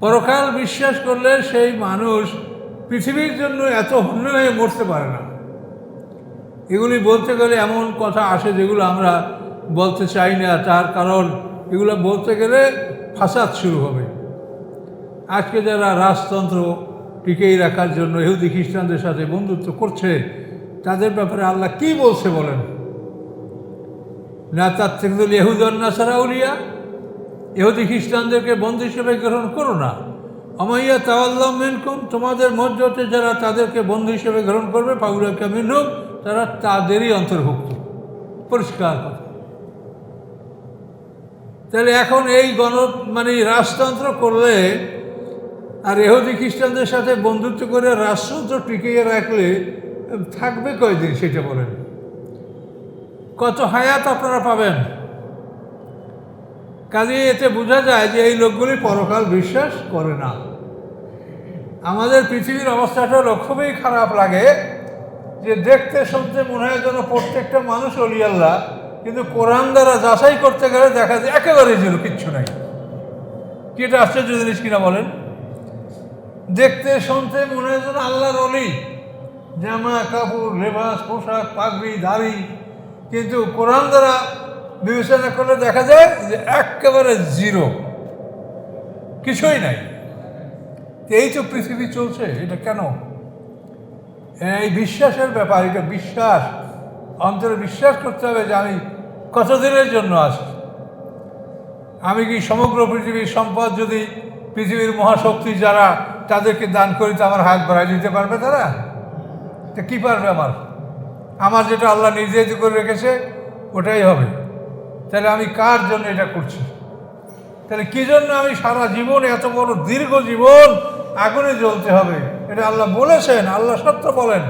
পরকাল বিশ্বাস করলে সেই মানুষ পৃথিবীর জন্য এত হন্য হয়ে মরতে পারে না। এগুলি বলতে গেলে এমন কথা আসে যেগুলো আমরা বলতে চাই না, তার কারণ এগুলো বলতে গেলে ফাসাদ শুরু হবে। আজকে যারা রাজতন্ত্র টিকেই রাখার জন্য ইহুদি খ্রিস্টানদের সাথে বন্ধুত্ব করছে, তাদের ব্যাপারে আল্লাহ কি বলছে বলেন? না, তার থেকে তো ইহুদন নাসারা উলিয়া ইহুদি খ্রিস্টানদেরকে বন্ধু হিসেবে গ্রহণ করো না। আমাইয়া তাওয়াল্লাহ মিনকুম, তোমাদের মধ্যতে যারা তাদেরকে বন্ধু হিসেবে গ্রহণ করবে পাউলাকে মিনহুম, তারা তাদেরই অন্তর্ভুক্ত। পরিষ্কার তাহলে এখন এই গণ মানে রাজতন্ত্র করলে আর এহুদি খ্রিস্টানদের সাথে বন্ধুত্ব করে রাজতন্ত্র টিকিয়ে রাখলে, থাকবে কয়দিন সেটা বলেন। কত হায়াত আপনারা পাবেন? কাজে এতে বোঝা যায় যে এই লোকগুলি পরকাল বিশ্বাস করে না। আমাদের পৃথিবীর অবস্থাটা খুবই খারাপ লাগে যে দেখতে শুনতে মনে হয় যেন প্রত্যেকটা মানুষ অলিয়াল্লাহ কিন্তু কোরআন দ্বারা যাচাই করতে গেলে দেখা যায় একেবারেই যেন কিচ্ছু নাই। কি এটা আশ্চর্য জিনিস কিনা বলেন? দেখতে শুনতে মনে হয় যেন আল্লাহর অলি, জামা কাপড়, লেবাস, পোশাক, পাগড়ি, দাড়ি, কিন্তু কোরআন দ্বারা বিবেচনা করলে দেখা যায় যে একেবারে জিরো। কিছুই নাই। এই তো পৃথিবী চলছে, এটা কেন? এই বিশ্বাসের ব্যাপার, এটা বিশ্বাস। অন্তরে বিশ্বাস করতে হবে যে আমি কতদিনের জন্য আছি। আমি কি সমগ্র পৃথিবীর সম্পদ যদি পৃথিবীর মহাশক্তি যারা তাদেরকে দান করি তো আমার হাত বাড়াই দিতে পারবে তারা? তা কী পারবে আমার? আমার যেটা আল্লাহ নির্ধারিত করে রেখেছে, ওটাই হবে। তাহলে আমি কার জন্য এটা করছি? তাহলে কী জন্য আমি সারা জীবন এত বড় দীর্ঘ জীবন আগুনে জ্বলতে হবে? এটা আল্লাহ বলেছেন, আল্লাহ সত্য বলেন।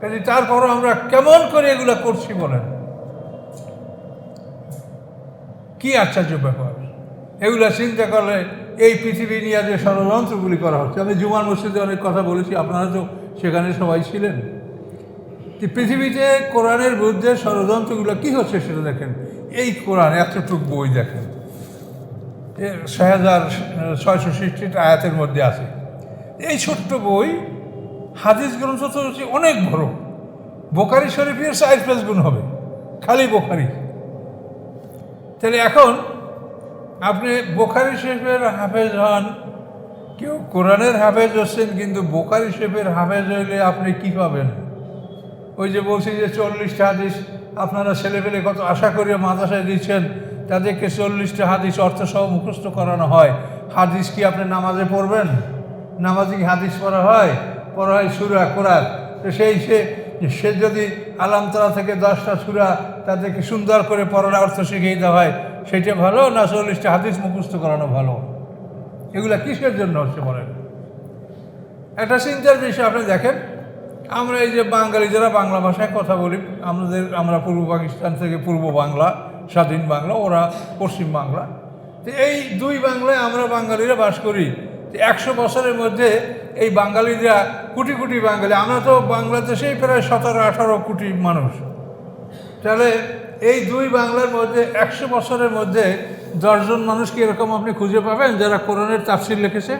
কাজে তারপরও আমরা কেমন করে এগুলো করছি বলেন? কি আশ্চর্য ব্যাপার। এগুলো চিন্তা করলে এই পৃথিবী নিয়ে যে ষড়যন্ত্রগুলি করা হচ্ছে। আমি জুমার মসজিদে অনেক কথা বলেছি, আপনারা তো সেখানে সবাই ছিলেন। পৃথিবীতে কোরআনের বিরুদ্ধে ষড়যন্ত্রগুলো কী হচ্ছে সেটা দেখেন। এই কোরআন এতটুকু বই দেখেন। ছয় হাজার ছয়শো ষষ্ঠীটা আয়াতের মধ্যে আছে। এই ছোট্ট বই হাদিস গ্রন্থ তো অনেক বড়। বোকারি শরীফের সাইজ পেজ গুণ হবে, খালি বোখারি। তাহলে এখন আপনি বোখারি শরীফের হাফেজ হন, কেউ কোরআনের হাফেজ হচ্ছেন, কিন্তু বোকারি শরীফের হাফেজ হইলে আপনি কি পাবেন? ওই যে বলছি যে চল্লিশটা হাদিস আপনারা ছেলেপেলে কত আশা করে মাদ্রাসায় দিচ্ছেন তাদেরকে চল্লিশটা হাদিস অর্থসহ মুখস্থ করানো হয়। হাদিস কি আপনি নামাজে পড়বেন? নামাজে কি হাদিস পড়া হয়? পড়া হয় সুরা কোরআন। তো সেই সে সে যদি আলামতলা থেকে দশটা সুরা তাদেরকে সুন্দর করে পড়ার অর্থ শিখিয়ে দেওয়া হয়, সেটা ভালো না চল্লিশটা হাদিস মুখস্থ করানো ভালো? এগুলা কিসের জন্য হচ্ছে বলেন? একটা চিন্তার বিষয় আপনি দেখেন আমরা এই যে বাঙালি যারা বাংলা ভাষায় কথা বলি, আমাদের, আমরা পূর্ব পাকিস্তান থেকে পূর্ব বাংলা, স্বাধীন বাংলা, ওরা পশ্চিম বাংলা। তো এই দুই বাংলায় আমরা বাঙালিরা বাস করি। একশো বছরের মধ্যে এই বাঙালিরা কোটি কোটি বাঙালি, আমরা তো বাংলাদেশেই প্রায় সতেরো, আঠারো কোটি মানুষ। তাহলে এই দুই বাংলার মধ্যে একশো বছরের মধ্যে দশজন মানুষকে এরকম আপনি খুঁজে পাবেন যারা কোরআনের তাফসির লিখেছে?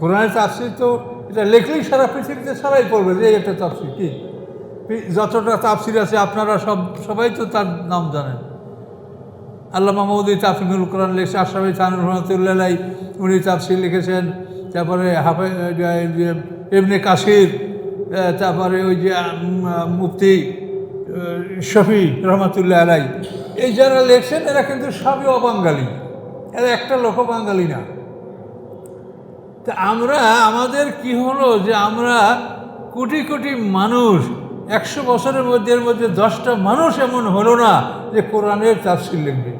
কোরআনের তাফসির তো এটা লেখলেই সারা পৃথিবীতে সারাই পড়বে যে একটা তাফসির, কি? যতটা তাফসির আছে, আপনারা সব, সবাই তো তার নাম জানেন। আল্লাহ মাহমুদি তাফিমুল কোরআন লিখছে, আশরাফি থানুর রহমতুল্লাহ উনি তাফসির লিখেছেন। তারপরে হাফে এমনি কাশির তারপরে ওই যে মুফতি শফি রহমতুল্লাহ আলাই এই যারা লেখছেন, এরা কিন্তু সবই অবাঙ্গালি। এরা একটা লোক বাঙালি না। তা আমরা, আমাদের কি হলো যে আমরা কোটি কোটি মানুষ, একশো বছরের মধ্যে, এর মধ্যে দশটা মানুষ এমন হলো না যে কোরআনের তাফসির লিখবে।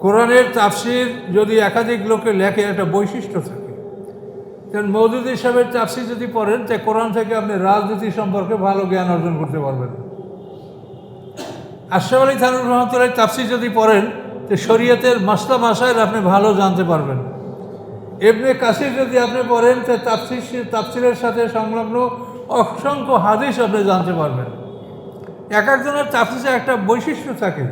কোরআনের তাফসির যদি একাধিক লোকে লেখে, একটা বৈশিষ্ট্য থাকে। কারণ মৌদুদি সাহেবের তাফসির যদি পড়েন, তাই কোরআন থেকে আপনি রাজনীতি সম্পর্কে ভালো জ্ঞান অর্জন করতে পারবেন। আশরাফ আলী থানুর রহমতুল্লাহ তাফসির যদি পড়েন তো শরীয়তের মাসলা মাসায় আপনি ভালো জানতে পারবেন। এমনি কাশির যদি আপনি পড়েন তো তাফসির, তাফসিরের সাথে সংলগ্ন অসংখ্য হাদিস আপনি জানতে পারবেন। এক একজনের তাফসিসে একটা বৈশিষ্ট্য থাকে।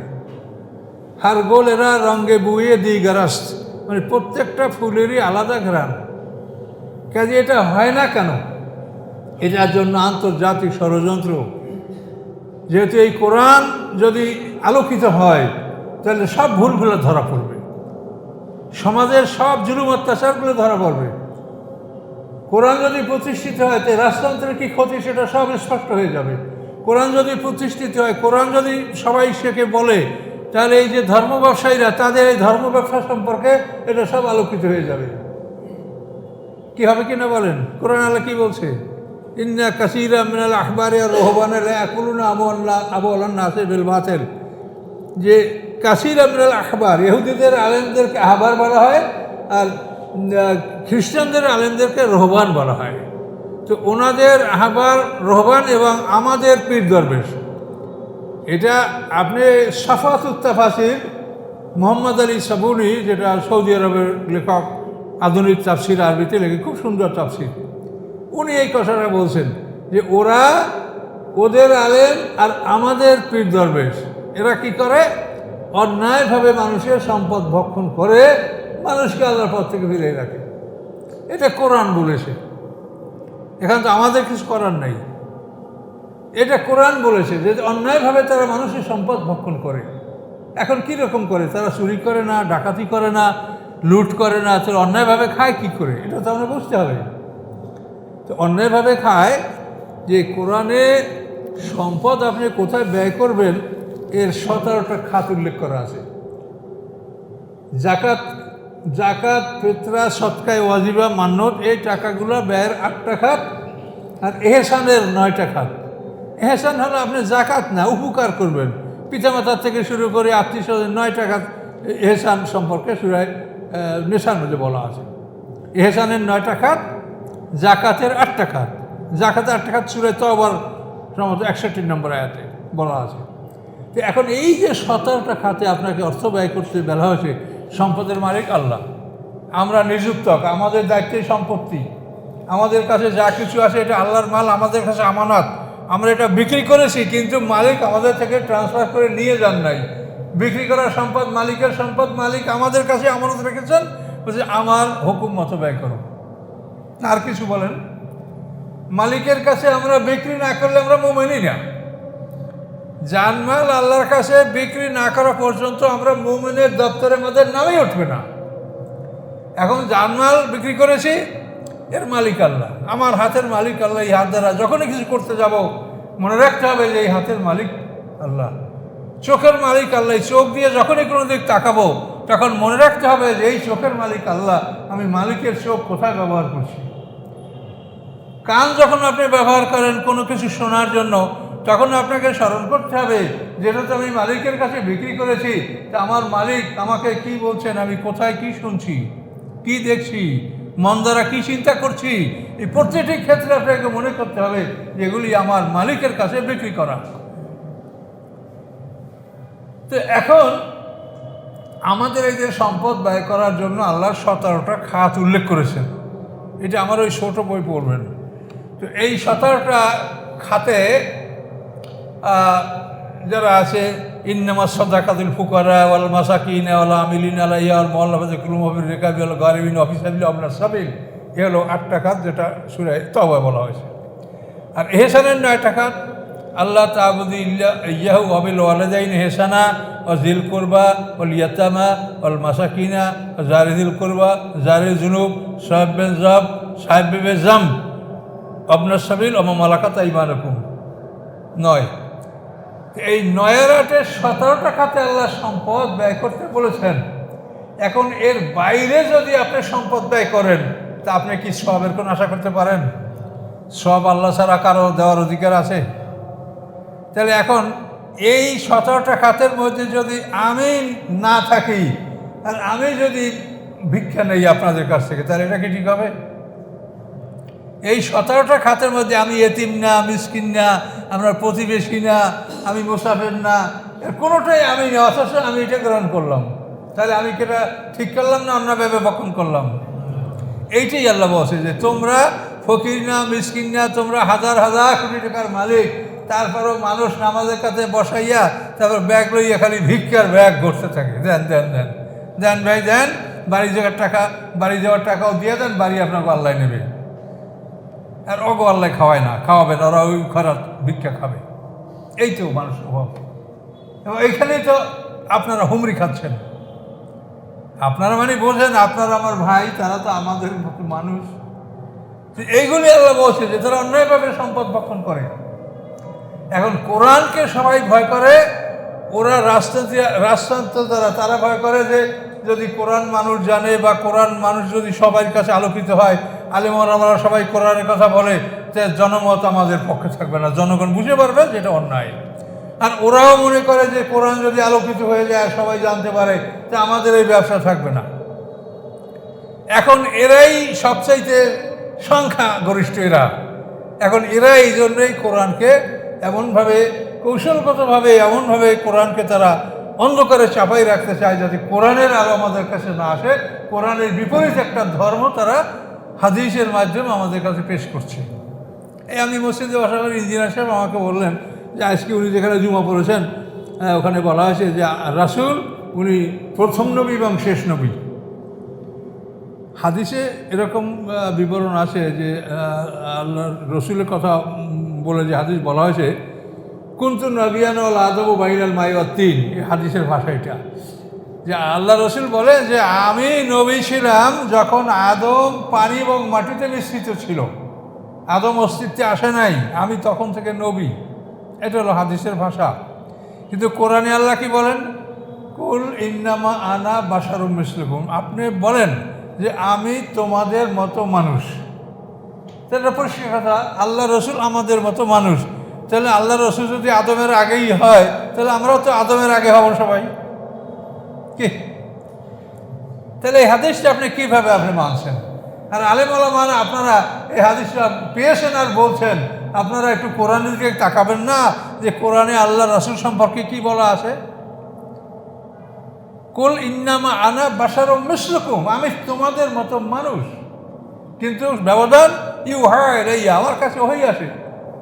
হার গোল এরা রঙ্গে বুয়ে দি গারাস্ত। মানে প্রত্যেকটা ফুলেরই আলাদা ঘ্রাণ। কাজে এটা হয় না কেন? এটার জন্য আন্তর্জাতিক ষড়যন্ত্র। যেহেতু এই কোরআন যদি আলোকিত হয়, তাহলে সব ভুলগুলো ধরা পড়বে। সমাজের সব জুলুম অত্যাচারগুলো ধরা পড়বে। কোরআন যদি প্রতিষ্ঠিত হয় তাই রাজতন্ত্রের কি ক্ষতি সেটা সব স্পষ্ট হয়ে যাবে। কোরআন যদি প্রতিষ্ঠিত হয়, কোরআন যদি সবাই সেকে বলে, তাহলে এই যে ধর্ম ব্যবসায়ীরা, তাদের এই ধর্ম ব্যবসা সম্পর্কে এটা সব আলোকিত হয়ে যাবে। কি হবে কি না বলেন? কোরআন আল্লাহ কি বলছে? ইন্না মিনাল আখবারে আর রোহবানের একুলুনা আবুল্লাহ আবুল্লাহ নাসে বিল বাতেল। যে কাসিরা মিনাল আখবার, ইহুদিদের আলেমদেরকে আহবার বলা হয় আর খ্রিস্টানদের আলেমদেরকে রোহবান বলা হয়। তো ওনাদের আহবার রোহবান এবং আমাদের পীর দরবেশ। এটা আপনি সাফাত উত্তাফাসির মোহাম্মদ আলী সাবুনি, যেটা সৌদি আরবের লেখক, আধুনিক তাফসির আরবিতে লেখে, খুব সুন্দর তাফসির। উনি এই কথাটা বলছেন যে ওরা ওদের আলেম আর আমাদের পীর দরবেশ। এরা কি করে? অন্যায়ভাবে মানুষের সম্পদ ভক্ষণ করে মানুষকে আল্লাহর পথ থেকে ফিরিয়ে রাখে। এটা কোরআন বলেছে। এখানে তো আমাদের কিছু করার নাই। এটা কোরআন বলেছে যে অন্যায়ভাবে তারা মানুষের সম্পদ ভক্ষণ করে। এখন কি রকম করে? তারা চুরি করে না, ডাকাতি করে না, লুট করে না, তারা অন্যায়ভাবে খায় কি করে? এটা তো আমরা বুঝতে হবে। তো অন্যায়ভাবে খায় যে কোরআনে সম্পদ আপনি কোথায় ব্যয় করবেন এর সতেরোটা খাত উল্লেখ করা আছে। জাকাত জাকাত ফেতরা, সৎকায়, ওয়াজিবা মান্যত এই টাকাগুলো ব্যয়ের আটটা খাত আর এহসানের নয়টা খাত। এহসান হলো আপনি জাকাত না, উপকার করবেন। পিতামাতার থেকে শুরু করে আত্মীয় স্বজন নয় টাকা এহসান সম্পর্কে সুরায় নেশার মধ্যে বলা আছে। এহসানের নয়টা খাত জাকাতের আটটা খাত। জাকাতের আটটা খাত সুরায় তো আবার সম্ভবত একষট্টি নম্বর আয়াতে বলা আছে। তো এখন এই যে সতেরোটা খাতে আপনাকে অর্থ ব্যয় করতে বলা হয়েছে, সম্পদের মালিক আল্লাহ। আমরা নিযুক্তক আমাদের দায়িত্বে সম্পত্তি। আমাদের কাছে যা কিছু আছে এটা আল্লাহর মাল, আমাদের কাছে আমানত। আমরা এটা বিক্রি করেছি, কিন্তু মালিক আমাদের থেকে ট্রান্সফার করে নিয়ে যান নাই। বিক্রি করা সম্পদ, মালিকের সম্পদ, মালিক আমাদের কাছে আমানত রেখেছেন, বলছে আমার হুকুম মতো ব্যয় করো। আর কিছু বলেন? মালিকের কাছে আমরা বিক্রি না করলে আমরা মোমেনই না। জানমাল আল্লাহর কাছে বিক্রি না করা পর্যন্ত আমরা মোমেনের দপ্তরের মধ্যে নামেই উঠবে না। এখন জানমাল বিক্রি করেছি, এর মালিক আল্লাহ। আমার হাতের মালিক আল্লাহ, এই হাত দ্বারা যখনই কিছু করতে যাব, মনে রাখতে হবে যে এই হাতের মালিক আল্লাহ। চোখের মালিক আল্লাহ চোখ দিয়ে যখনই কোনো দিক তাকাবো, তখন মনে রাখতে হবে যে এই চোখের মালিক আল্লাহ, আমি মালিকের চোখ কোথায় ব্যবহার করছি। কান যখন আপনি ব্যবহার করেন কোনো কিছু শোনার জন্য তখন আপনাকে স্মরণ করতে হবে, যেটা তো আমি মালিকের কাছে বিক্রি করেছি, তা আমার মালিক আমাকে কি বলছেন, আমি কোথায় কি শুনছি, কি দেখছি, মন দ্বারা কী চিন্তা করছি, এই প্রত্যেকটি ক্ষেত্রে আপনাকে মনে করতে হবে যেগুলি আমার মালিকের কাছে বিক্রি করা। তো এখন আমাদের এই যে সম্পদ ব্যয় করার জন্য আল্লাহ সতেরোটা খাত উল্লেখ করেছেন। এটা আমার ওই ছোট বই পড়বেন। তো এই সতেরোটা খাতে যারা আছে, ইন্নামা সদাকাতুল ফুকারা ওয়াল মাসাকিন ওয়াল আমিলিন আলাইয়া ওয়াল মোহাল্লাফাজ কুলুমবির রেকাবি ওয়াল গারিবিন অফিসাবিল আপনার সাবিল। এ হলো আট টাকাত যেটা সুরায় তবা বলা হয়েছে। আর এহসানের নয় টাকাত, আল্লাহ তাবুদি ইয়াহু আবিল ওয়ালেদাইন হেসানা ও জিল করবা ওল ইয়াতামা ওল মাসাকিনা ও জারিদিল করবা, জারি জুনুব সাহেবেন জব সাহেবে জাম আপনার সাবিল অমা মালাকাত ইমানকুম। নয়। এই নয়ের আটের সতেরো টাকাতে আল্লাহ সম্পদ ব্যয় করতে বলেছেন। এখন এর বাইরে যদি আপনি সম্পদ ব্যয় করেন, তা আপনি কি সবের কোনো আশা করতে পারেন? সব আল্লাহ ছাড়া কারও দেওয়ার অধিকার আছে? তাহলে এখন এই সতেরোটা খাতের মধ্যে যদি আমি না থাকি আর আমি যদি ভিক্ষা নেই আপনাদের কাছ থেকে, তাহলে এটা কি ঠিক হবে? এই সতেরোটা খাতের মধ্যে আমি এতিম না, মিসকিন না, আমরা প্রতিবেশী না, আমি মুসাফের না কোনোটাই আমি অথচ আমি এটা গ্রহণ করলাম। তাহলে আমি কি এটা ঠিক করলাম না অন্যভাবে বক্ষণ করলাম? এইটাই আল্লাহ বলছে যে তোমরা ফকির না, মিসকিন না, তোমরা হাজার হাজার কোটি টাকার মালিক। তারপরেও মানুষ নামাজের কাছে বসাইয়া তারপর ব্যাগ লইয়া খালি ভিক্ষার ব্যাগ ঘুরতে থাকে। দেন দেন দেন। দেন ভাই, দেন, বাড়ি যাওয়ার টাকা, বাড়ি যাওয়ার টাকাও দিয়ে দেন, বাড়ি আপনাকে আল্লাহ নেবে। আর অগো আল্লাহ খাওয়ায় না, খাওয়াবে না, ওরা ওই খারাপ ভিক্ষা খাবে। এই তো মানুষ অভাব। এবং এইখানেই তো আপনারা হুমরি খাচ্ছেন। আপনারা মানে বোঝেন, আপনারা আমার ভাই, তারা তো আমাদের মতো মানুষ। এইগুলি আল্লাহ বলছে যে, তারা অন্যায়ভাবে সম্পদ ভক্ষণ করে। এখন কোরআনকে সবাই ভয় করে, ওরা রাজনীতি রাজতন্ত্র দ্বারা তারা ভয় করে যে, যদি কোরআন মানুষ জানে বা কোরআন মানুষ যদি সবার কাছে আলোকিত হয় আলিমর আমরা সবাই কোরআনের কথা বলে যে জনমত আমাদের পক্ষে থাকবে না। জনগণ বুঝে পারবে যে এটা অন্যায়। আর ওরাও মনে করে যে কোরআন যদি আলোকিত হয়ে যায়, সবাই জানতে পারে যে আমাদের এই ব্যবসা থাকবে না। এখন এরাই সবচাইতে সংখ্যা গরিষ্ঠ এরা। এখন এরা এই জন্যই কোরআনকে এমনভাবে, কৌশলগতভাবে, এমনভাবে কোরআনকে তারা অন্ধকারে চাপাই রাখতে চায় যাতে কোরআনের আলো আমাদের কাছে না আসে। কোরআনের বিপরীত একটা ধর্ম তারা হাদিসের মাধ্যমে আমাদের কাছে পেশ করছে। এই আমি মসজিদে বাসা করি ইঞ্জিনিয়ার সাহেব আমাকে বললেন যে, আজকে উনি যেখানে জুমা পড়েছেন ওখানে বলা হয়েছে যে, রাসুল উনি প্রথম নবী এবং শেষ নবী। হাদিসে এরকম বিবরণ আছে যে আল্লাহ রসুলের কথা বলে যে হাদিস বলা হয়েছে, কুন্তু নবিয়ান আল আদব বাইলাল মাই তিন এই হাদিসের ভাষা এটা। যে আল্লাহ রসুল বলে যে, আমি নবী ছিলাম যখন আদম পানি এবং মাটিতে মিশ্রিত ছিল। আদম অস্তিত্বে আসে নাই। আমি তখন থেকে নবী। এটা হলো হাদিসের ভাষা। কিন্তু কোরআনে আল্লাহ কি বলেন? কুল ইন্নামা আনা বাসারুম মিসলুকুম। আপনি বলেন যে, আমি তোমাদের মতো মানুষ। তাহলে পরিষ্কার কথা। আল্লাহ রসুল আমাদের মতো মানুষ। তাহলে আল্লাহ রসুল যদি আদমের আগেই হয়, তাহলে আমরাও তো আদমের আগে হব সবাই। কি? তাহলে এই হাদিসটা আপনি কীভাবে আপনি মানছেন? আর আলেম মানে আপনারা এই হাদিসটা পেয়েছেন আর বলছেন, আপনারা একটু কোরআনের দিকে তাকাবেন না, যে কোরআনে আল্লাহ রাসুল সম্পর্কে কি বলা আছে? কুল ইন্নামা আনা বাসার মিসলকুম, আমি তোমাদের মতো মানুষ। কিন্তু ব্যবধান, ইউ হায় এই আমার কাছে হয়ে আসে।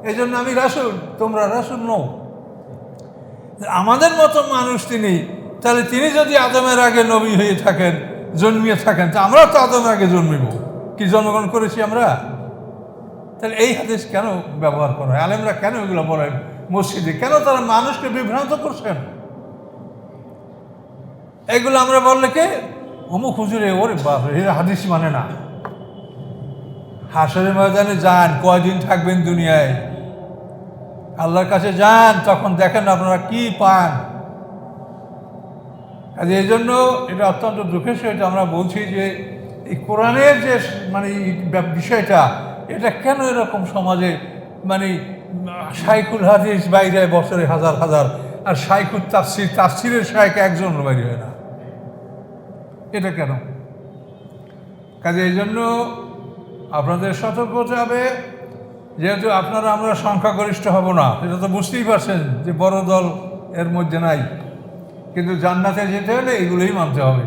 এই জন্য আমি রাসুল, তোমরা রাসুল নও। আমাদের মতো মানুষ তিনি তাহলে তিনি যদি আদমের আগে নবী হয়ে থাকেন, জন্মিয়ে থাকেন, তা আমরা তো আদমের আগে জন্মিব। কি জন্মগ্রহণ করেছি আমরা? তাহলে এই হাদিস কেন ব্যবহার করা হয়? আলেমরা কেন এগুলো বলেন? মসজিদে কেন তারা মানুষকে বিভ্রান্ত করছেন? এগুলো আমরা বললে কে? অমুক হুজুরে, ওরে বাপ এরা হাদিস মানে না। হাসরের ময়দানে যান, কয়দিন থাকবেন দুনিয়ায়? আল্লাহর কাছে যান, তখন দেখেন আপনারা কি পান। কাজে এই জন্য এটা অত্যন্ত দুঃখের সহিত আমরা বলছি যে এই কোরআনের যে মানে বিষয়টা, এটা কেন এরকম সমাজে মানে সাইকুল হাদিস বাইরে বছরে হাজার হাজার, আর সাইকুল তাফসির, তাফসিরের শাইক একজন বাইরে হয় না। এটা কেন? কাজে এই জন্য আপনাদের সতর্ক হতে হবে, যেহেতু আপনারা আমরা সংখ্যাগরিষ্ঠ হব না এটা তো বুঝতেই পারছেন যে বড় দল এর মধ্যে নাই। কিন্তু জান্নাতে যেতে হলে এগুলোই মানতে হবে।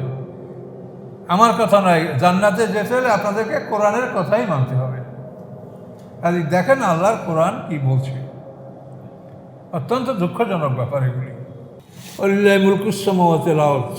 আমার কথা নয়, জান্নাতে যেতে হলে আপনাদেরকে কোরআনের কথাই মানতে হবে। কাজে দেখেন আল্লাহর কোরআন কি বলছে। অত্যন্ত দুঃখজনক ব্যাপার এগুলি। অলিল্লাহ মুলকুসমতে লাউত